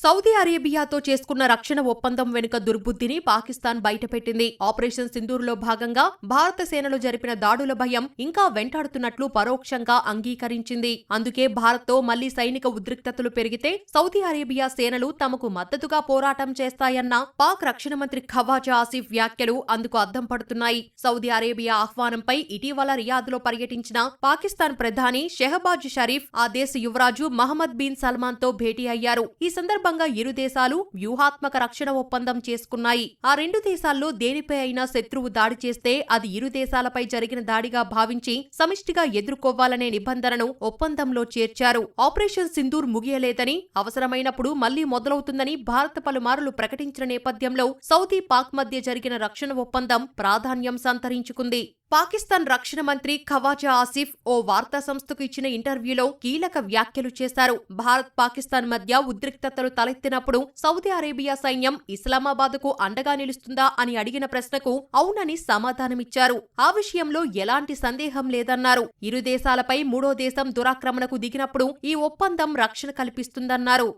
Saudi అరేబియాతో చేసుకున్న రక్షణ ఒప్పందం వెనుక దుర్బుద్ధిని పాకిస్తాన్ బయటపెట్టింది. ఆపరేషన్ సింధూర్లో భాగంగా భారత సేనలు జరిపిన దాడుల భయం ఇంకా వెంటాడుతున్నట్లు పరోక్షంగా అంగీకరించింది. అందుకే భారత్తో మళ్ళీ సైనిక ఉద్రిక్తతలు పెరిగితే సౌదీ అరేబియా సేనలు తమకు మద్దతుగా పోరాటం చేస్తాయన్న పాక్ రక్షణ మంత్రి ఖవాజా ఆసిఫ్ వ్యాఖ్యలు అందుకు అద్దం పడుతున్నాయి. సౌదీ అరేబియా ఆహ్వానంపై ఇటీవల రియాద్లో పర్యటించిన పాకిస్తాన్ ప్రధాని షెహబాజ్ షరీఫ్ ఆ దేశ యువరాజు మహమ్మద్ బిన్ సల్మాన్తో భేటీ అయ్యారు. ఈ సందర్భంగా ఇరు దేశాలు వ్యూహాత్మక రక్షణ ఒప్పందం చేసుకున్నాయి. ఆ రెండు దేశాల్లో దేనిపై అయినా శత్రువు దాడి చేస్తే అది ఇరు దేశాలపై జరిగిన దాడిగా భావించి సమిష్టిగా ఎదుర్కోవాలనే నిబంధనను ఒప్పందంలో చేర్చారు. ఆపరేషన్ సింధూర్ ముగియలేదని అవసరమైనప్పుడు మళ్ళీ మొదలవుతుందని భారత పలుమారులు ప్రకటించిన నేపథ్యంలో సౌదీ పాక్ మధ్య జరిగిన రక్షణ ఒప్పందం ప్రాధాన్యం సంతరించుకుంది. పాకిస్తాన్ రక్షణ మంత్రి ఖవాజా ఆసిఫ్ ఓ వార్తా సంస్థకు ఇచ్చిన ఇంటర్వ్యూలో కీలక వ్యాఖ్యలు చేశారు. భారత్ పాకిస్తాన్ మధ్య ఉద్రిక్తతలు తలెత్తినప్పుడు సౌదీ అరేబియా సైన్యం ఇస్లామాబాద్కు అండగా నిలుస్తుందా అని అడిగిన ప్రశ్నకు అవునని సమాధానమిచ్చారు. ఆ విషయంలో ఎలాంటి సందేహం లేదన్నారు. ఇరు దేశాలపై మూడో దేశం దురాక్రమణకు దిగినప్పుడు ఈ ఒప్పందం రక్షణ కల్పిస్తుందన్నారు.